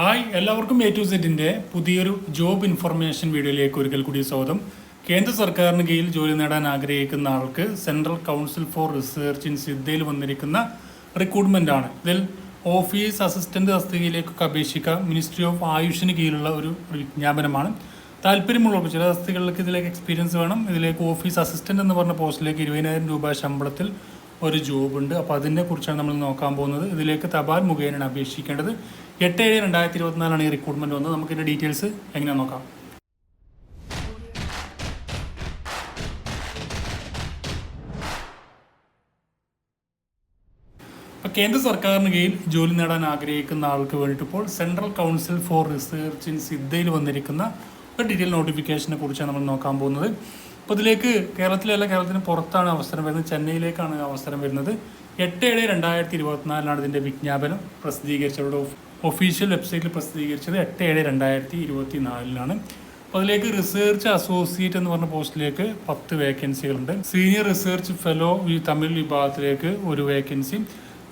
Hi എല്ലാവർക്കും A to സെറ്റിന്റെ പുതിയൊരു ജോബ് ഇൻഫർമേഷൻ വീഡിയോയിലേക്ക് ഒരിക്കൽ കൂടി സ്വാഗതം. കേന്ദ്ര സർക്കാരിന് കീഴിൽ ജോലി നേടാൻ ആഗ്രഹിക്കുന്ന ആൾക്ക് central council for research in സിദ്ധയിൽ വന്നിരിക്കുന്ന റിക്രൂട്ട്മെന്റ് ആണ്. ഇതിൽ ഓഫീസ് അസിസ്റ്റന്റ് തസ്തികയിലേക്കൊക്കെ അപേക്ഷിക്കാം. മിനിസ്ട്രി ഓഫ് ആയുഷിന് കീഴിലുള്ള ഒരു വിജ്ഞാപനമാണ്. താല്പര്യമുള്ളവർക്ക് ചില തസ്തികളിലേക്ക് ഇതിലേക്ക് എക്സ്പീരിയൻസ് വേണം. ഇതിലേക്ക് ഓഫീസ് അസിസ്റ്റന്റ് എന്ന് പറഞ്ഞ പോസ്റ്റിലേക്ക് ഇരുപതിനായിരം രൂപ ശമ്പളത്തിൽ ഒരു ജോബ് ഉണ്ട്. അപ്പോൾ അതിനെക്കുറിച്ചാണ് നമ്മൾ നോക്കാൻ പോകുന്നത്. ഇതിലേക്ക് തപാൽ മുഖേനയാണ് അപേക്ഷിക്കേണ്ടത്. എട്ട് ഏഴ് രണ്ടായിരത്തി ഇരുപത്തിനാലാണ് ഈ റിക്രൂട്ട്മെന്റ് വന്നത്. ഇതിന്റെ ഡീറ്റെയിൽസ് എങ്ങനെ നോക്കാം. കേന്ദ്ര സർക്കാരിന് കീഴിൽ ജോലി നേടാൻ ആഗ്രഹിക്കുന്ന ആൾക്ക് വേണ്ടിയിട്ട് ഇപ്പോൾ central council for research in സിദ്ധയിൽ വന്നിരിക്കുന്ന ഒരു ഡീറ്റെയിൽ നോട്ടിഫിക്കേഷനെ കുറിച്ചാണ് നമ്മൾ നോക്കാൻ പോകുന്നത്. അപ്പോൾ ഇതിലേക്ക് കേരളത്തിലല്ല കേരളത്തിന് പുറത്താണ് അവസരം വരുന്നത്. ചെന്നൈയിലേക്കാണ് അവസരം വരുന്നത്. എട്ട് ഏഴ് രണ്ടായിരത്തി ഇരുപത്തിനാലിനാണ് ഇതിന്റെ വിജ്ഞാപനം പ്രസിദ്ധീകരിച്ചത്. അവരുടെ ഒഫീഷ്യൽ വെബ്സൈറ്റിൽ പ്രസിദ്ധീകരിച്ചത് എട്ട് ഏഴ് രണ്ടായിരത്തി ഇരുപത്തി നാലിലാണ് അപ്പോൾ അതിലേക്ക് റിസർച്ച് അസോസിയേറ്റ് എന്ന് പറഞ്ഞ പോസ്റ്റിലേക്ക് പത്ത് വേക്കൻസികളുണ്ട്. സീനിയർ റിസർച്ച് ഫെലോ ഈ തമിഴ് വിഭാഗത്തിലേക്ക് ഒരു വേക്കൻസി.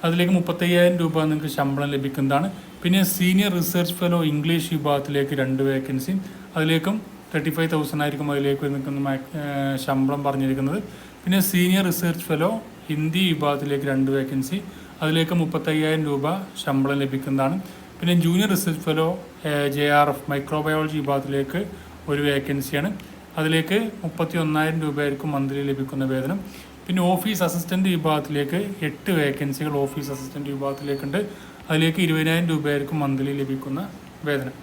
അതിലേക്ക് മുപ്പത്തയ്യായിരം രൂപ നിങ്ങൾക്ക് ശമ്പളം ലഭിക്കുന്നതാണ്. പിന്നെ സീനിയർ റിസർച്ച് ഫെലോ ഇംഗ്ലീഷ് വിഭാഗത്തിലേക്ക് രണ്ട് വേക്കൻസി. അതിലേക്കും തേർട്ടി ഫൈവ് തൗസൻഡ് ആയിരിക്കും അതിലേക്ക് നിൽക്കുന്ന ശമ്പളം പറഞ്ഞിരിക്കുന്നത്. പിന്നെ സീനിയർ റിസർച്ച് ഫെലോ ഹിന്ദി വിഭാഗത്തിലേക്ക് രണ്ട് വേക്കൻസി അതിലേക്ക് മുപ്പത്തയ്യായിരം രൂപ ശമ്പളം ലഭിക്കുന്നതാണ്. പിന്നെ junior research fellow J R F microbiology വിഭാഗത്തിലേക്ക് ഒരു വേക്കൻസിയാണ് അതിലേക്ക് മുപ്പത്തി ഒന്നായിരം രൂപയായിരിക്കും മന്ത്ലി ലഭിക്കുന്ന വേതനം. പിന്നെ ഓഫീസ് അസിസ്റ്റന്റ് വിഭാഗത്തിലേക്ക് എട്ട് വേക്കൻസികൾ ഓഫീസ് അസിസ്റ്റന്റ് വിഭാഗത്തിലേക്കുണ്ട്. അതിലേക്ക് ഇരുപതിനായിരം രൂപയായിരിക്കും മന്ത്ലി ലഭിക്കുന്ന വേതനം.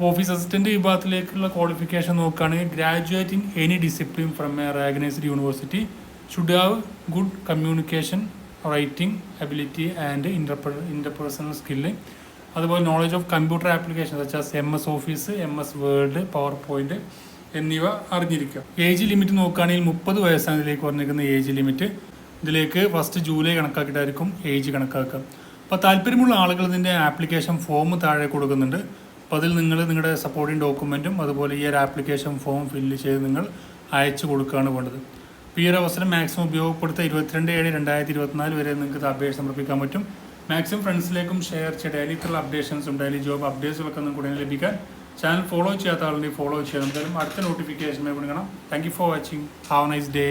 ഓഫീസ് അസിസ്റ്റന്റ് വിഭാഗത്തിലേക്കുള്ള ക്വാളിഫിക്കേഷൻ നോക്കുകയാണെങ്കിൽ graduate in any discipline from a recognised university should have good communication writing ability and inter interpersonal skill അതുപോലെ knowledge of computer application such as M S office M S word power point എന്നിവ അറിഞ്ഞിരിക്കുക. Age limit നോക്കുകയാണെങ്കിൽ മുപ്പത് വയസ്സാണ് ഇതിലേക്ക് പറഞ്ഞിരിക്കുന്ന age limit ഇതിലേക്ക് first July കണക്കാക്കിയിട്ടായിരിക്കും ഏജ് കണക്കാക്കുക. അപ്പോൾ താല്പര്യമുള്ള ആളുകൾ ഇതിന്റെ ആപ്ലിക്കേഷൻ ഫോം താഴെ കൊടുക്കുന്നുണ്ട്. അപ്പോൾ അതിൽ നിങ്ങൾ നിങ്ങളുടെ സപ്പോർട്ടിങ് ഡോക്യുമെന്റും അതുപോലെ ഈ ഒരു ആപ്ലിക്കേഷൻ ഫോം ഫില്ല് ചെയ്ത് നിങ്ങൾ അയച്ചു കൊടുക്കുകയാണ് വേണ്ടത്. ഈ ഒരു അവസരം മാക്സിമം ഉപയോഗപ്പെടുത്തുക ഇരുപത്തിരണ്ട് ഏഴ് രണ്ടായിരത്തി ഇരുപത്തിനാല് വരെ നിങ്ങൾക്ക് അപേക്ഷ സമർപ്പിക്കാൻ പറ്റും. മാക്സിമം ഫ്രണ്ട്സിലേക്കും ഷെയർ ചെയ്യുക ഡെയിലി ഇത്ര അപ്ഡേഷൻസും ഡെയിലി ജോബ് അപ്ഡേറ്റ്സുകളൊക്കെ നിങ്ങൾക്ക് ഉടനെ ലഭിക്കാൻ ചാനൽ ഫോളോ ചെയ്യാത്ത ആളുണ്ടെങ്കിൽ ഫോളോ ചെയ്യാം. എന്തായാലും അടുത്ത നോട്ടിഫിക്കേഷൻ കാണാം thank you for watching have nice day